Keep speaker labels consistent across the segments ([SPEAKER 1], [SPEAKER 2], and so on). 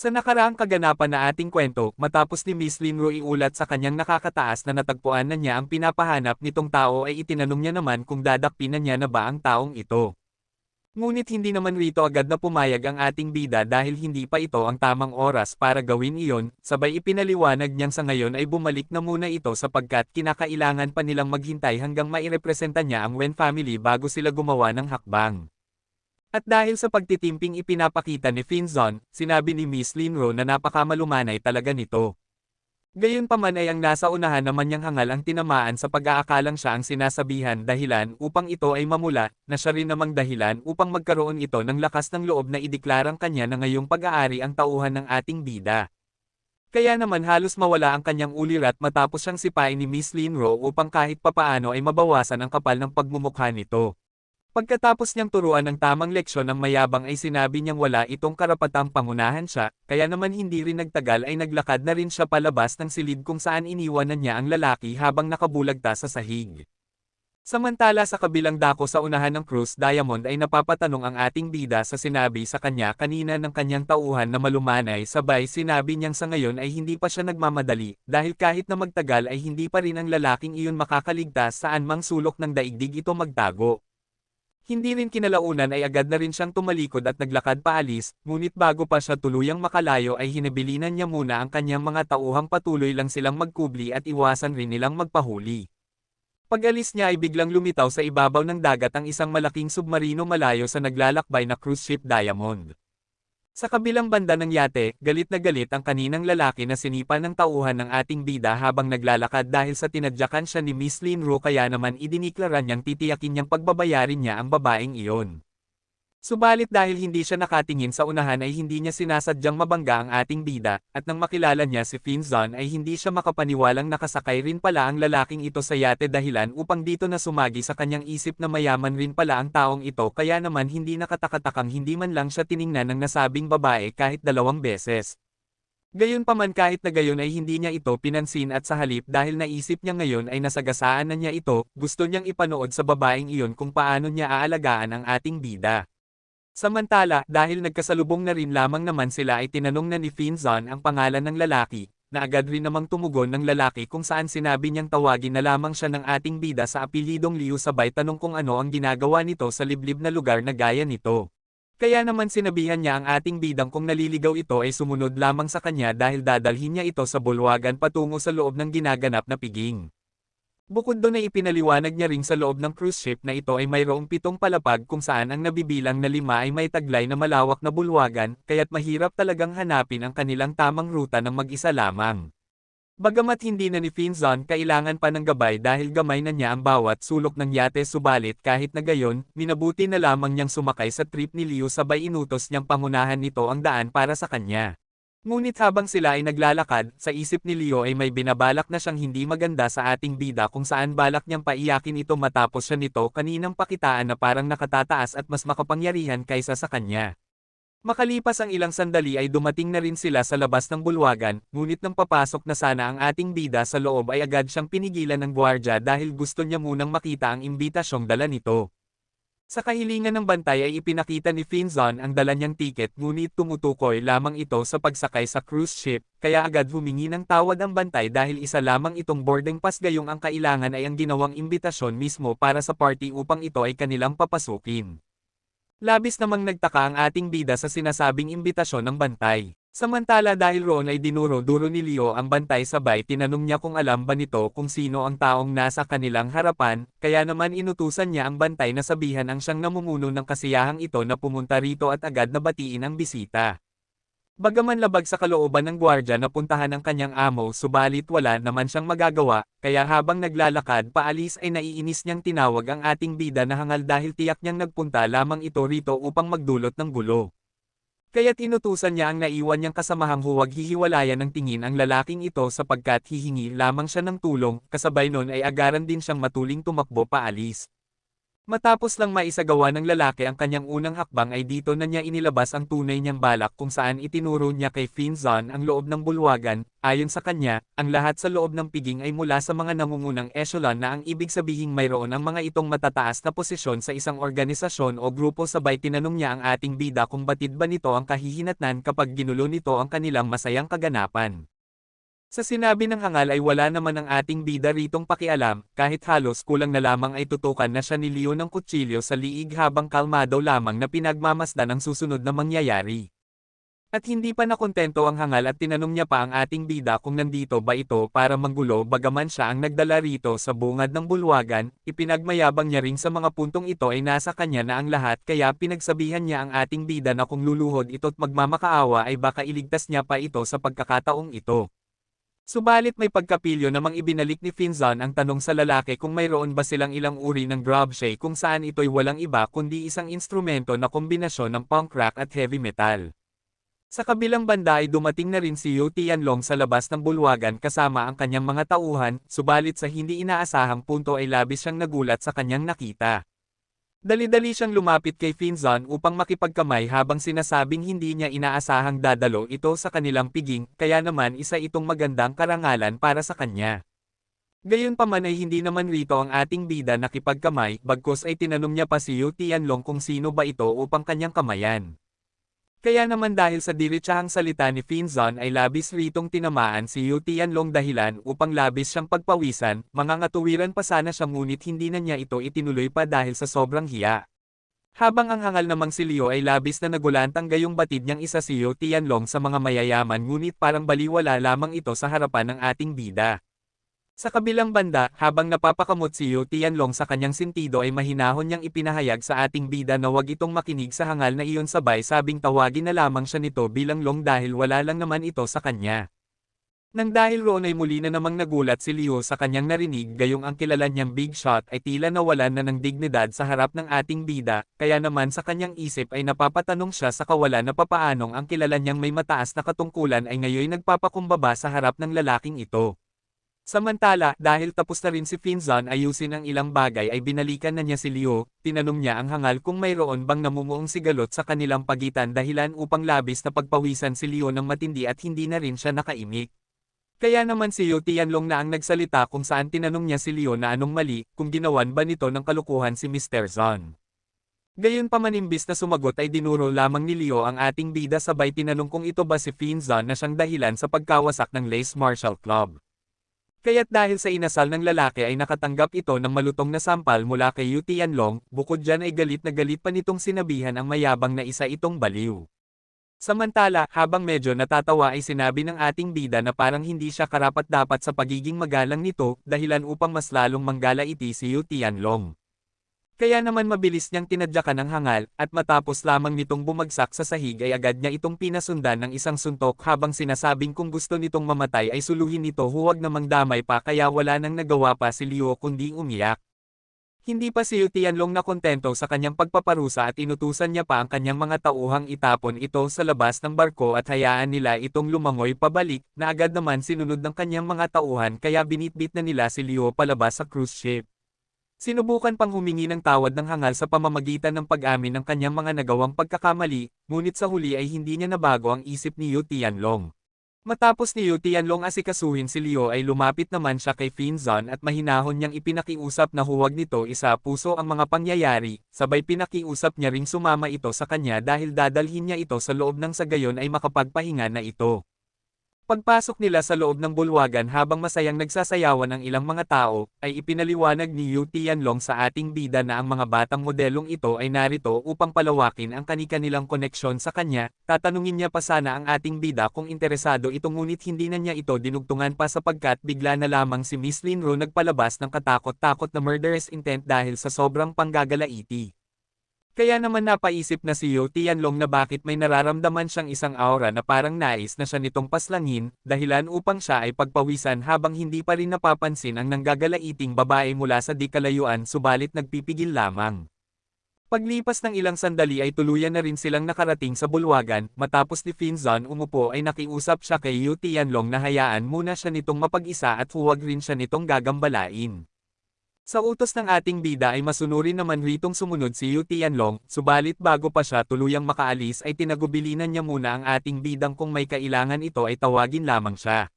[SPEAKER 1] Sa nakaraang kaganapan na ating kwento, matapos ni Miss Linro iulat sa kanyang nakakataas na natagpuan na niya ang pinapahanap nitong tao ay itinanong niya naman kung dadakpin na niya na ba ang taong ito. Ngunit hindi naman rito agad na pumayag ang ating bida dahil hindi pa ito ang tamang oras para gawin iyon, sabay ipinaliwanag niyang sa ngayon ay bumalik na muna ito sapagkat kinakailangan pa nilang maghintay hanggang mairepresenta niya ang Wen family bago sila gumawa ng hakbang. At dahil sa pagtitimping ipinapakita ni Finzon, sinabi ni Miss Linro na napakamalumanay talaga nito. Gayunpaman ay ang nasa unahan naman niyang hangal ang tinamaan sa pag-aakalang siya ang sinasabihan dahilan upang ito ay mamula, na siya rin namang dahilan upang magkaroon ito ng lakas ng loob na ideklarang kanya na ngayong pag-aari ang tauhan ng ating bida. Kaya naman halos mawala ang kanyang ulirat matapos siyang sipain ni Miss Linro upang kahit papaano ay mabawasan ang kapal ng pagmumukha nito. Pagkatapos niyang turuan ng tamang leksyon ng mayabang ay sinabi niyang wala itong karapatang pangunahan siya, kaya naman hindi rin nagtagal ay naglakad na rin siya palabas ng silid kung saan iniwanan niya ang lalaki habang nakabulagta sa sahig. Samantala sa kabilang dako sa unahan ng Cruise Diamond ay napapatanong ang ating bida sa sinabi sa kanya kanina ng kanyang tauhan na malumanay sabay sinabi niyang sa ngayon ay hindi pa siya nagmamadali dahil kahit na magtagal ay hindi pa rin ang lalaking iyon makakaligtas saan mang sulok ng daigdig ito magtago. Hindi rin kinalaunan ay agad na rin siyang tumalikod at naglakad paalis, ngunit bago pa siya tuluyang makalayo ay hinabilinan niya muna ang kanyang mga tauhang patuloy lang silang magkubli at iwasan rin nilang magpahuli. Pag-alis niya ay biglang lumitaw sa ibabaw ng dagat ang isang malaking submarino malayo sa naglalakbay na cruise ship Diamond. Sa kabilang banda ng yate, galit na galit ang kaninang lalaki na sinipa ng tauhan ng ating bida habang naglalakad dahil sa tinadyakan siya ni Miss Lin Ro kaya naman idiniklara niyang titiyakin niyang pagbabayarin niya ang babaeng iyon. Subalit dahil hindi siya nakatingin sa unahan ay hindi niya sinasadyang mabangga ang ating bida, at nang makilala niya si Finzon ay hindi siya makapaniwalang nakasakay rin pala ang lalaking ito sa yate dahilan upang dito na sumagi sa kanyang isip na mayaman rin pala ang taong ito kaya naman hindi nakatakatakang hindi man lang siya tiningnan ng nasabing babae kahit dalawang beses. Gayunpaman kahit na gayon ay hindi niya ito pinansin at sa halip dahil naisip niya ngayon ay nasagasaan na niya ito, gusto niyang ipanood sa babaeng iyon kung paano niya aalagaan ang ating bida. Samantala, dahil nagkasalubong na rin lamang naman sila ay tinanong na ni Finzon ang pangalan ng lalaki, na agad rin namang tumugon ng lalaki kung saan sinabi niyang tawagin na lamang siya ng ating bida sa apelidong Liu sabay tanong kung ano ang ginagawa nito sa liblib na lugar na gaya nito. Kaya naman sinabihan niya ang ating bidang kung naliligaw ito ay sumunod lamang sa kanya dahil dadalhin niya ito sa bulwagan patungo sa loob ng ginaganap na piging. Bukod doon ay ipinaliwanag niya ring sa loob ng cruise ship na ito ay mayroong pitong palapag kung saan ang nabibilang na lima ay may taglay na malawak na bulwagan, kaya't mahirap talagang hanapin ang kanilang tamang ruta ng mag-isa lamang. Bagamat hindi na ni Finzon kailangan pa ng gabay dahil gamay na niya ang bawat sulok ng yate subalit kahit na gayon, minabuti na lamang niyang sumakay sa trip ni Liu sabay inutos niyang pangunahan nito ang daan para sa kanya. Ngunit habang sila ay naglalakad, sa isip ni Leo ay may binabalak na siyang hindi maganda sa ating bida kung saan balak niyang paiyakin ito matapos siya nito kaninang pakitaan na parang nakatataas at mas makapangyarihan kaysa sa kanya. Makalipas ang ilang sandali ay dumating na rin sila sa labas ng bulwagan, ngunit nang papasok na sana ang ating bida sa loob ay agad siyang pinigilan ng gwardya dahil gusto niya munang makita ang imbitasyong dala nito. Sa kahilingan ng bantay ay ipinakita ni Finzon ang dala niyang tiket ngunit tumutukoy lamang ito sa pagsakay sa cruise ship, kaya agad humingi ng tawad ang bantay dahil isa lamang itong boarding pass gayong ang kailangan ay ang ginawang imbitasyon mismo para sa party upang ito ay kanilang papasukin. Labis namang nagtaka ang ating bida sa sinasabing imbitasyon ng bantay. Samantala dahil roon ay dinuro-duro ni Leo ang bantay sabay tinanong niya kung alam ba nito kung sino ang taong nasa kanilang harapan, kaya naman inutusan niya ang bantay na sabihan ang siyang namumuno ng kasiyahang ito na pumunta rito at agad na batiin ang bisita. Bagaman labag sa kalooban ng gwardya na puntahan ang kanyang amo subalit wala naman siyang magagawa, kaya habang naglalakad paalis ay naiinis niyang tinawag ang ating bida na hangal dahil tiyak niyang nagpunta lamang ito rito upang magdulot ng gulo. Kaya't inutusan niya ang naiwan niyang kasamahang huwag hihiwalayan ng tingin ang lalaking ito sapagkat hihingi lamang siya ng tulong, kasabay nun ay agaran din siyang matuling tumakbo paalis. Matapos lang maisagawa ng lalaki ang kanyang unang hakbang ay dito na niya inilabas ang tunay niyang balak kung saan itinuro niya kay Finzon ang loob ng bulwagan, ayon sa kanya, ang lahat sa loob ng piging ay mula sa mga nangungunang echelon na ang ibig sabihing mayroon ang mga itong matataas na posisyon sa isang organisasyon o grupo sabay tinanong niya ang ating bida kung batid ba nito ang kahihinatnan kapag ginulo nito ang kanilang masayang kaganapan. Sa sinabi ng hangal ay wala naman ang ating bida ritong pakialam, kahit halos kulang na lamang ay tutukan na siya ni Leo ng kutsilyo sa liig habang kalmado lamang na pinagmamasdan ang susunod na mangyayari. At hindi pa nakontento ang hangal at tinanong niya pa ang ating bida kung nandito ba ito para manggulo bagaman siya ang nagdala rito sa bungad ng bulwagan, ipinagmayabang niya ring sa mga puntong ito ay nasa kanya na ang lahat kaya pinagsabihan niya ang ating bida na kung luluhod ito't magmamakaawa ay baka iligtas niya pa ito sa pagkakataong ito. Subalit may pagkapilyo namang ibinalik ni Finzon ang tanong sa lalaki kung mayroon ba silang ilang uri ng grabshay kung saan ito'y walang iba kundi isang instrumento na kombinasyon ng punk rock at heavy metal. Sa kabilang banda ay dumating na rin si Yu Tianlong sa labas ng bulwagan kasama ang kanyang mga tauhan, subalit sa hindi inaasahang punto ay labis siyang nagulat sa kanyang nakita. Dali-dali siyang lumapit kay Finzon upang makipagkamay habang sinasabing hindi niya inaasahang dadalo ito sa kanilang piging, kaya naman isa itong magandang karangalan para sa kanya. Gayunpaman ay hindi naman rito ang ating bida nakipagkamay, bagkos ay tinanong niya pa si Yu Tianlong kung sino ba ito upang kanyang kamayan. Kaya naman dahil sa diritsahang salita ni Finzon ay labis ritong tinamaan si Yu Tianlong dahilan upang labis siyang pagpawisan, mga ngatuwiran pa sana siya ngunit hindi na niya ito itinuloy pa dahil sa sobrang hiya. Habang ang hangal namang si Leo ay labis na nagulantang gayong batid niyang isa si Yu Tianlong sa mga mayayaman ngunit parang baliwala lamang ito sa harapan ng ating bida. Sa kabilang banda, habang napapakamot si Yu Tianlong sa kanyang sentido ay mahinahon niyang ipinahayag sa ating bida na wag itong makinig sa hangal na iyon sabay sabing tawagin na lamang siya nito bilang long dahil wala lang naman ito sa kanya. Nang dahil roon ay muli na namang nagulat si Leo sa kanyang narinig gayong ang kilala niyang big shot ay tila nawalan na ng dignidad sa harap ng ating bida, kaya naman sa kanyang isip ay napapatanong siya sa kawalan na papaanong ang kilala niyang may mataas na katungkulan ay ngayon nagpapakumbaba sa harap ng lalaking ito. Samantala, dahil tapos na rin si Finzon ayusin ang ilang bagay ay binalikan na niya si Leo, tinanong niya ang hangal kung mayroon bang namumuong sigalot sa kanilang pagitan dahilan upang labis na pagpawisan si Leo ng matindi at hindi na rin siya nakaimik. Kaya naman si Yu Tianlong na ang nagsalita kung saan tinanong niya si Leo na anong mali, kung ginawan ba nito ng kalukuhan si Mr. Zon. Gayon pa man imbis na sumagot ay dinuro lamang ni Leo ang ating bida sabay tinanong kung ito ba si Finzon na siyang dahilan sa pagkawasak ng Lace Martial Club. Kaya't dahil sa inasal ng lalaki ay nakatanggap ito ng malutong na sampal mula kay Yu Tianlong, bukod dyan ay galit na galit pa nitong sinabihan ang mayabang na isa itong baliw. Samantala, habang medyo natatawa ay sinabi ng ating bida na parang hindi siya karapat-dapat sa pagiging magalang nito, dahilan upang mas lalong manggala iti si Yu Tianlong. Kaya naman mabilis niyang tinadyakan ng hangal, at matapos lamang nitong bumagsak sa sahig ay agad niya itong pinasundan ng isang suntok habang sinasabing kung gusto nitong mamatay ay suluhin nito huwag namang damay pa kaya wala nang nagawa pa si Liu kundi umiyak. Hindi pa si Yu Tianlong na kontento sa kanyang pagpaparusa at inutusan niya pa ang kanyang mga tauhang itapon ito sa labas ng barko at hayaan nila itong lumangoy pabalik, na agad naman sinunod ng kanyang mga tauhan kaya binitbit na nila si Liu palabas sa cruise ship. Sinubukan pang humingi ng tawad ng hangal sa pamamagitan ng pag-amin ng kanyang mga nagawang pagkakamali, ngunit sa huli ay hindi niya nabago ang isip ni Yu Tianlong. Matapos ni Yu Tianlong asikasuhin si Leo ay lumapit naman siya kay Finzon at mahinahon niyang ipinakiusap na huwag nito isa puso ang mga pangyayari, sabay pinakiusap niya ring sumama ito sa kanya dahil dadalhin niya ito sa loob ng sagayon ay makapagpahinga na ito. Pagpasok nila sa loob ng bulwagan habang masayang nagsasayawan ang ilang mga tao, ay ipinaliwanag ni Yu Tianlong sa ating bida na ang mga batang modelong ito ay narito upang palawakin ang kani-kanilang koneksyon sa kanya, tatanungin niya pa sana ang ating bida kung interesado ito ngunit hindi na niya ito dinugtungan pa sapagkat bigla na lamang si Miss Linro nagpalabas ng katakot-takot na murderous intent dahil sa sobrang panggagalaiti. Kaya naman napaisip na si Yu Tianlong na bakit may nararamdaman siyang isang aura na parang nais na siya nitong paslangin, dahilan upang siya ay pagpawisan habang hindi pa rin napapansin ang nanggagalaiting babae mula sa di kalayuan subalit nagpipigil lamang. Paglipas ng ilang sandali ay tuluyan na rin silang nakarating sa bulwagan, matapos ni Finzon umupo ay nakiusap siya kay Yu Tianlong na hayaan muna siya nitong mapag-isa at huwag rin siya nitong gagambalain. Sa utos ng ating bida ay masunurin naman ritong sumunod si Yu Tianlong, subalit bago pa siya tuluyang makaalis ay tinagubilinan niya muna ang ating bidang kung may kailangan ito ay tawagin lamang siya.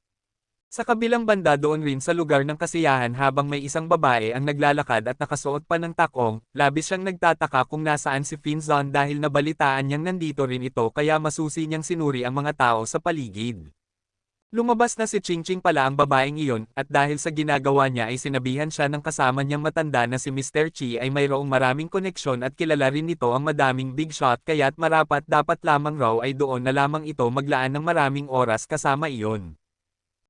[SPEAKER 1] Sa kabilang banda doon rin sa lugar ng kasiyahan habang may isang babae ang naglalakad at nakasuot pa ng takong, labis siyang nagtataka kung nasaan si Finzon dahil nabalitaan niyang nandito rin ito kaya masusi niyang sinuri ang mga tao sa paligid. Lumabas na si Chingching pala ang babaeng iyon, at dahil sa ginagawa niya ay sinabihan siya ng kasama niyang matanda na si Mr. Chi ay mayroong maraming koneksyon at kilala rin nito ang madaming big shot kaya't marapat dapat lamang raw ay doon na lamang ito maglaan ng maraming oras kasama iyon.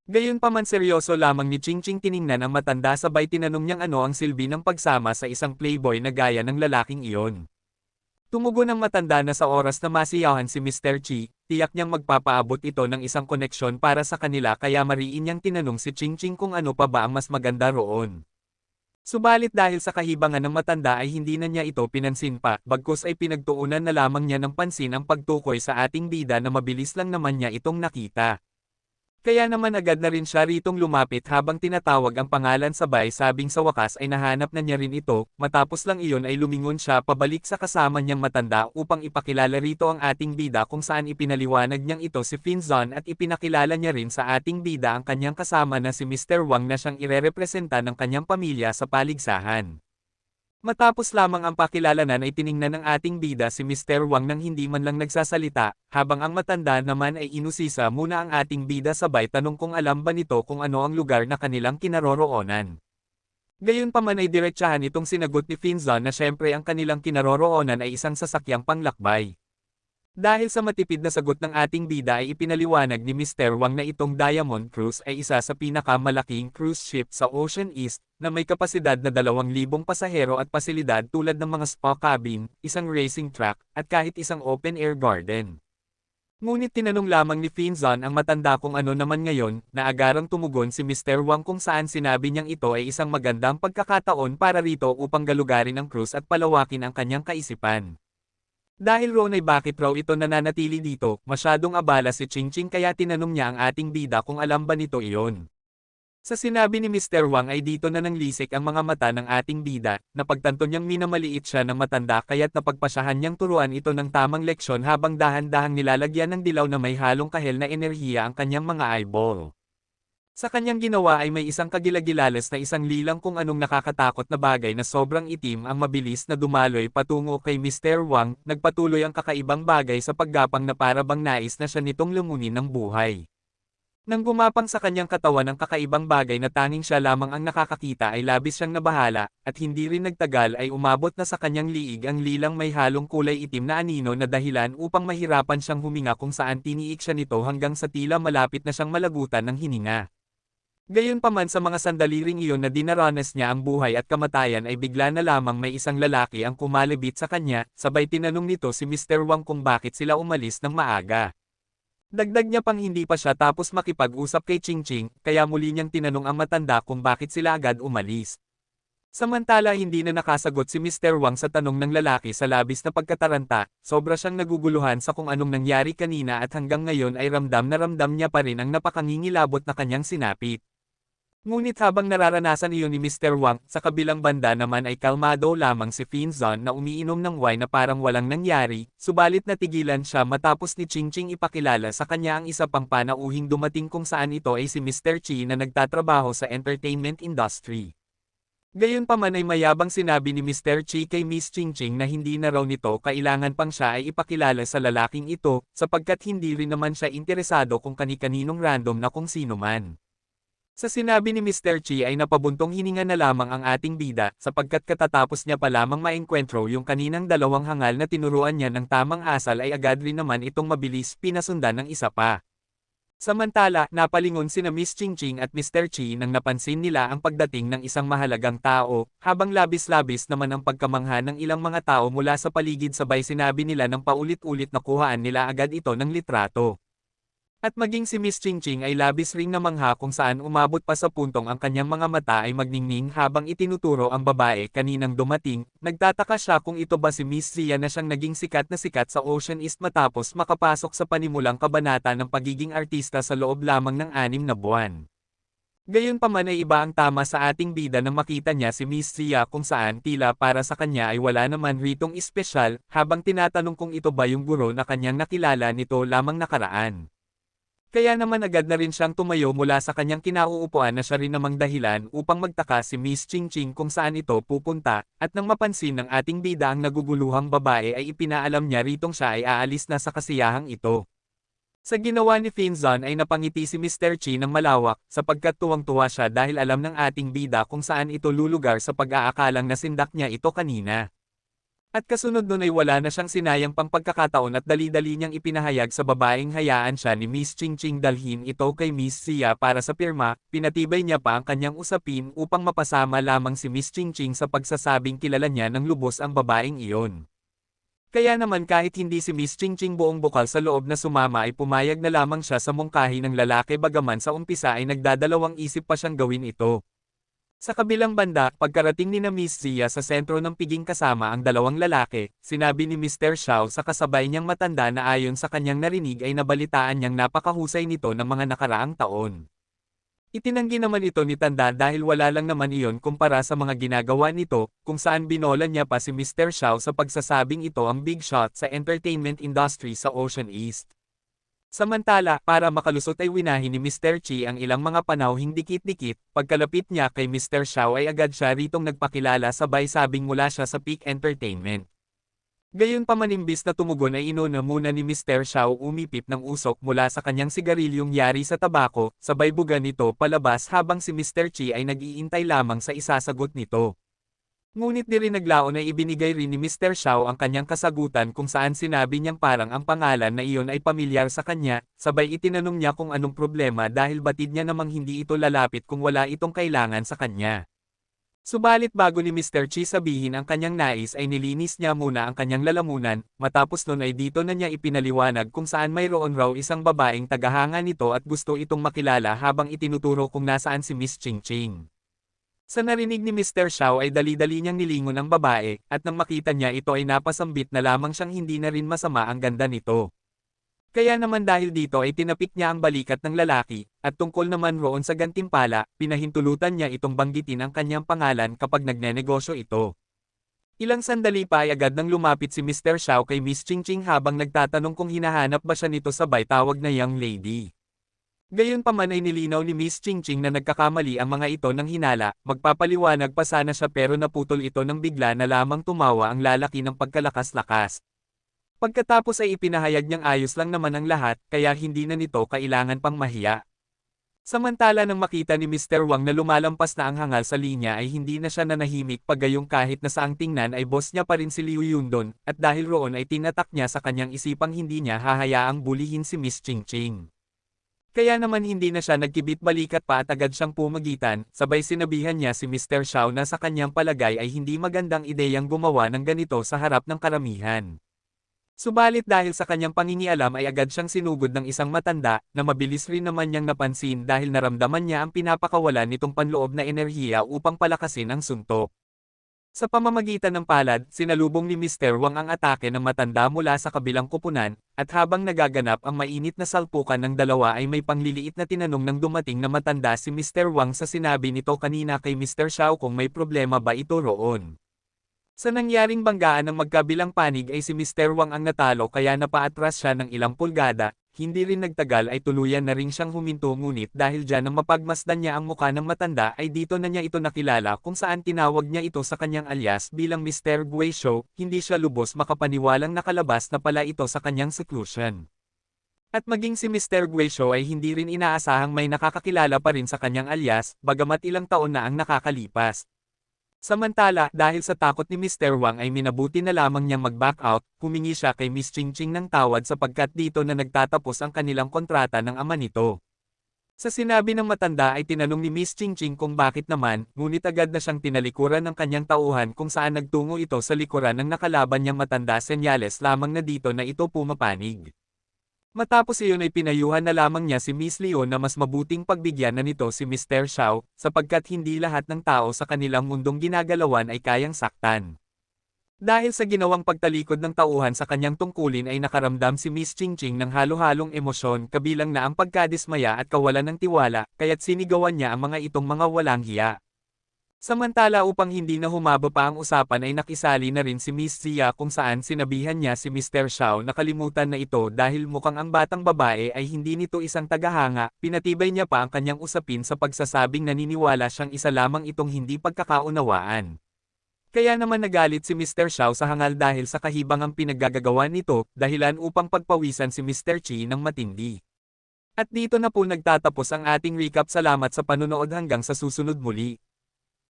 [SPEAKER 1] Gayunpaman seryoso lamang ni Chingching tiningnan ang matanda sabay tinanong niyang ano ang silbi ng pagsama sa isang playboy na gaya ng lalaking iyon. Tumugon ang matanda na sa oras na masiyahan si Mr. Chi, tiyak niyang magpapaabot ito ng isang koneksyon para sa kanila kaya mariin niyang tinanong si Chingching kung ano pa ba ang mas maganda roon. Subalit dahil sa kahibangan ng matanda ay hindi na niya ito pinansin pa, bagkus ay pinagtuunan na lamang niya ng pansin ang pagtukoy sa ating bida na mabilis lang naman niya itong nakita. Kaya naman agad na rin siya ritong lumapit habang tinatawag ang pangalan sabay sabing sa wakas ay nahanap na niya rin ito, matapos lang iyon ay lumingon siya pabalik sa kasama niyang matanda upang ipakilala rito ang ating bida kung saan ipinaliwanag niyang ito si Finzon at ipinakilala niya rin sa ating bida ang kanyang kasama na si Mr. Wang na siyang irerepresenta ng kanyang pamilya sa paligsahan. Matapos lamang ang pakilalanan ay tiningnan ng ating bida si Mr. Wang nang hindi man lang nagsasalita, habang ang matanda naman ay inusisa muna ang ating bida sabay tanong kung alam ba nito kung ano ang lugar na kanilang kinaroroonan. Gayunpaman ay diretsahan itong sinagot ni Finzon na syempre ang kanilang kinaroroonan ay isang sasakyang panglakbay. Dahil sa matipid na sagot ng ating bida ay ipinaliwanag ni Mr. Wang na itong Diamond Cruise ay isa sa pinakamalaking cruise ship sa Ocean East, na may kapasidad na 2,000 pasahero at pasilidad tulad ng mga spa cabin, isang racing track, at kahit isang open-air garden. Ngunit tinanong lamang ni Finzon ang matanda kung ano naman ngayon, na agarang tumugon si Mr. Wang kung saan sinabi niyang ito ay isang magandang pagkakataon para rito upang galugarin ang cruise at palawakin ang kanyang kaisipan. Dahil Ron ay bakit raw ito nananatili dito, masyadong abala si Chingching kaya tinanong niya ang ating bida kung alam ba nito iyon. Sa sinabi ni Mr. Wang ay dito na nanglisik ang mga mata ng ating bida, napagtanto niyang minamaliit siya ng matanda kaya't napagpasyahan niyang turuan ito ng tamang leksyon habang dahan-dahang nilalagyan ng dilaw na may halong kahel na enerhiya ang kanyang mga eyeball. Sa kanyang ginawa ay may isang kagilagilalas na isang lilang kung anong nakakatakot na bagay na sobrang itim ang mabilis na dumaloy patungo kay Mr. Wang, nagpatuloy ang kakaibang bagay sa paggapang na para bang nais na siya nitong lumunin ng buhay. Nang gumapang sa kanyang katawan ang kakaibang bagay na tanging siya lamang ang nakakakita ay labis siyang nabahala, at hindi rin nagtagal ay umabot na sa kanyang liig ang lilang may halong kulay itim na anino na dahilan upang mahirapan siyang huminga kung saan tiniik siya nito hanggang sa tila malapit na siyang malagutan ng hininga. Gayunpaman sa mga sandali ring iyon na dinaranas niya ang buhay at kamatayan ay bigla na lamang may isang lalaki ang kumalibit sa kanya, sabay tinanong nito si Mr. Wang kung bakit sila umalis ng maaga. Dagdag niya pang hindi pa siya tapos makipag-usap kay Ching Ching, kaya muli niyang tinanong ang matanda kung bakit sila agad umalis. Samantala hindi na nakasagot si Mr. Wang sa tanong ng lalaki sa labis na pagkataranta, sobra siyang naguguluhan sa kung anong nangyari kanina at hanggang ngayon ay ramdam na ramdam niya pa rin ang napakangingilabot na kanyang sinapit. Ngunit habang nararanasan iyon ni Mr. Wang, sa kabilang banda naman ay kalmado lamang si Finzon na umiinom ng wine na parang walang nangyari, subalit natigilan siya matapos ni Ching Ching ipakilala sa kanya ang isa pang panauhing dumating kung saan ito ay si Mr. Chi na nagtatrabaho sa entertainment industry. Gayunpaman ay mayabang sinabi ni Mr. Chi kay Miss Ching Ching na hindi na raw nito kailangan pang siya ay ipakilala sa lalaking ito, sapagkat hindi rin naman siya interesado kung kani-kaninong random na kung sino man. Sa sinabi ni Mr. Chi ay napabuntong hininga na lamang ang ating bida, sapagkat katatapos niya pa lamang maengkwentro yung kaninang dalawang hangal na tinuruan niya ng tamang asal ay agad rin naman itong mabilis pinasundan ng isa pa. Samantala, napalingon sina Miss Ching Ching at Mr. Chi nang napansin nila ang pagdating ng isang mahalagang tao, habang labis-labis naman ang pagkamangha ng ilang mga tao mula sa paligid sabay sinabi nila ng paulit-ulit na kuhaan nila agad ito ng litrato. At maging si Miss Ching Ching ay labis ring namangha kung saan umabot pa sa puntong ang kanyang mga mata ay magningning habang itinuturo ang babae kaninang dumating, nagtataka siya kung ito ba si Miss Zia na siyang naging sikat na sikat sa Ocean East matapos makapasok sa panimulang kabanata ng pagiging artista sa loob lamang ng anim na buwan. Gayunpaman ay iba ang tama sa ating bida nang makita niya si Miss Zia kung saan tila para sa kanya ay wala naman ritong espesyal, habang tinatanong kung ito ba yung guro na kanyang nakilala nito lamang nakaraan. Kaya naman agad na rin siyang tumayo mula sa kanyang kinauupuan na siya rin namang dahilan upang magtaka si Miss Ching Ching kung saan ito pupunta, at nang mapansin ng ating bida ang naguguluhang babae ay ipinaalam niya ritong siya ay aalis na sa kasiyahang ito. Sa ginawa ni Finzon ay napangiti si Mr. Chi ng malawak, sapagkat tuwang-tuwa siya dahil alam ng ating bida kung saan ito lulugar sa pag-aakalang nasindak niya ito kanina. At kasunod nun ay wala na siyang sinayang pang pagkakataon at dali-dali niyang ipinahayag sa babaeng hayaan siya ni Miss Ching Ching dalhin ito kay Miss Sia para sa pirma, pinatibay niya pa ang kanyang usapin upang mapasama lamang si Miss Ching Ching sa pagsasabing kilala niya ng lubos ang babaeng iyon. Kaya naman kahit hindi si Miss Ching Ching buong bukal sa loob na sumama ay pumayag na lamang siya sa mungkahi ng lalaki bagaman sa umpisa ay nagdadalawang isip pa siyang gawin ito. Sa kabilang banda, pagkarating ni na Miss Zia sa sentro ng piging kasama ang dalawang lalaki, sinabi ni Mr. Xiao sa kasabay niyang matanda na ayon sa kanyang narinig ay nabalitaan niyang napakahusay nito ng mga nakaraang taon. Itinanggi naman ito ni Tanda dahil wala lang naman iyon kumpara sa mga ginagawa nito, kung saan binola niya pa si Mr. Xiao sa pagsasabing ito ang big shot sa entertainment industry sa Ocean East. Samantala, para makalusot ay winahi ni Mr. Chi ang ilang mga panauhing dikit-dikit, pagkalapit niya kay Mr. Xiao ay agad siya ritong nagpakilala sabay sabing mula siya sa Peak Entertainment. Gayon pa manimbis na tumugon ay inuna muna ni Mr. Xiao umipip ng usok mula sa kanyang sigarilyong yari sa tabako, sabay buga nito palabas habang si Mr. Chi ay nag-iintay lamang sa isasagot nito. Ngunit di rin naglaon ay ibinigay rin ni Mr. Xiao ang kanyang kasagutan kung saan sinabi niyang parang ang pangalan na iyon ay pamilyar sa kanya, sabay itinanong niya kung anong problema dahil batid niya namang hindi ito lalapit kung wala itong kailangan sa kanya. Subalit bago ni Mr. Chi sabihin ang kanyang nais ay nilinis niya muna ang kanyang lalamunan, matapos nun ay dito na niya ipinaliwanag kung saan mayroon raw isang babaeng tagahanga nito at gusto itong makilala habang itinuturo kung nasaan si Miss Ching Ching. Sa narinig ni Mr. Xiao ay dali-dali niyang nilingon ang babae, at nang makita niya ito ay napasambit na lamang siyang hindi na rin masama ang ganda nito. Kaya naman dahil dito ay tinapik niya ang balikat ng lalaki, at tungkol naman roon sa gantimpala, pinahintulutan niya itong banggitin ang kanyang pangalan kapag nagnenegosyo ito. Ilang sandali pa ay agad nang lumapit si Mr. Xiao kay Miss Ching Ching habang nagtatanong kung hinahanap ba siya nito sabay tawag na young lady. Gayon pa man ay nilinaw ni Miss Ching Ching na nagkakamali ang mga ito ng hinala, magpapaliwanag pa sana siya pero naputol ito ng bigla na lamang tumawa ang lalaki ng pagkalakas-lakas. Pagkatapos ay ipinahayag niyang ayos lang naman ang lahat, kaya hindi na nito kailangan pang mahiya. Samantala nang makita ni Mr. Wang na lumalampas na ang hangal sa linya ay hindi na siya nanahimik pagayong kahit na saang tingnan ay boss niya pa rin si Liu Yundon, at dahil roon ay tinatak niya sa kanyang isipang hindi niya hahayaang bulihin si Miss Ching Ching. Kaya naman hindi na siya nagkibit balikat pa at agad siyang pumagitan, sabay sinabihan niya si Mr. Xiao na sa kanyang palagay ay hindi magandang ideyang gumawa ng ganito sa harap ng karamihan. Subalit dahil sa kanyang pangingialam ay agad siyang sinugod ng isang matanda, na mabilis rin naman niyang napansin dahil naramdaman niya ang pinapakawalan nitong panloob na enerhiya upang palakasin ang suntok. Sa pamamagitan ng palad, sinalubong ni Mr. Wang ang atake ng matanda mula sa kabilang kupunan, at habang nagaganap ang mainit na salpukan ng dalawa ay may pangliliit na tinanong ng dumating na matanda si Mr. Wang sa sinabi nito kanina kay Mr. Xiao kung may problema ba ito roon. Sa nangyaring banggaan ng magkabilang panig ay si Mr. Wang ang natalo kaya napaatras siya ng ilang pulgada, hindi rin nagtagal ay tuluyan na rin siyang huminto ngunit dahil dyan nang mapagmasdan niya ang muka ng matanda ay dito na niya ito nakilala kung saan tinawag niya ito sa kanyang alias bilang Mr. Guizhou, hindi siya lubos makapaniwalang nakalabas na pala ito sa kanyang seclusion. At maging si Mr. Guizhou ay hindi rin inaasahang may nakakakilala pa rin sa kanyang alias, bagamat ilang taon na ang nakakalipas, Samantala, dahil sa takot ni Mr. Wang ay minabuti na lamang niyang mag-back out, humingi siya kay Miss Ching Ching ng tawad sapagkat dito na nagtatapos ang kanilang kontrata ng ama nito. Sa sinabi ng matanda ay tinanong ni Miss Ching Ching kung bakit naman, ngunit agad na siyang tinalikuran ng kanyang tauhan kung saan nagtungo ito sa likuran ng nakalaban niyang matanda senyales lamang na dito na ito pumapanig. Matapos iyon ay pinayuhan na lamang niya si Miss Leon na mas mabuting pagbigyan na nito si Mr. Xiao, sapagkat hindi lahat ng tao sa kanilang mundong ginagalawan ay kayang saktan. Dahil sa ginawang pagtalikod ng tauhan sa kanyang tungkulin ay nakaramdam si Miss Chingching ng halo-halong emosyon kabilang na ang pagkadismaya at kawalan ng tiwala, kaya't sinigawan niya ang mga itong mga walang hiya. Samantala upang hindi na humaba pa ang usapan ay nakisali na rin si Miss Zia kung saan sinabihan niya si Mr. Xiao na kalimutan na ito dahil mukhang ang batang babae ay hindi nito isang tagahanga, pinatibay niya pa ang kanyang usapin sa pagsasabing naniniwala siyang isa lamang itong hindi pagkakaunawaan. Kaya naman nagalit si Mr. Xiao sa hangal dahil sa kahibangang pinaggagawa nito, dahilan upang pagpawisan si Mr. Chi ng matindi. At dito na po nagtatapos ang ating recap salamat sa panunood hanggang sa susunod muli.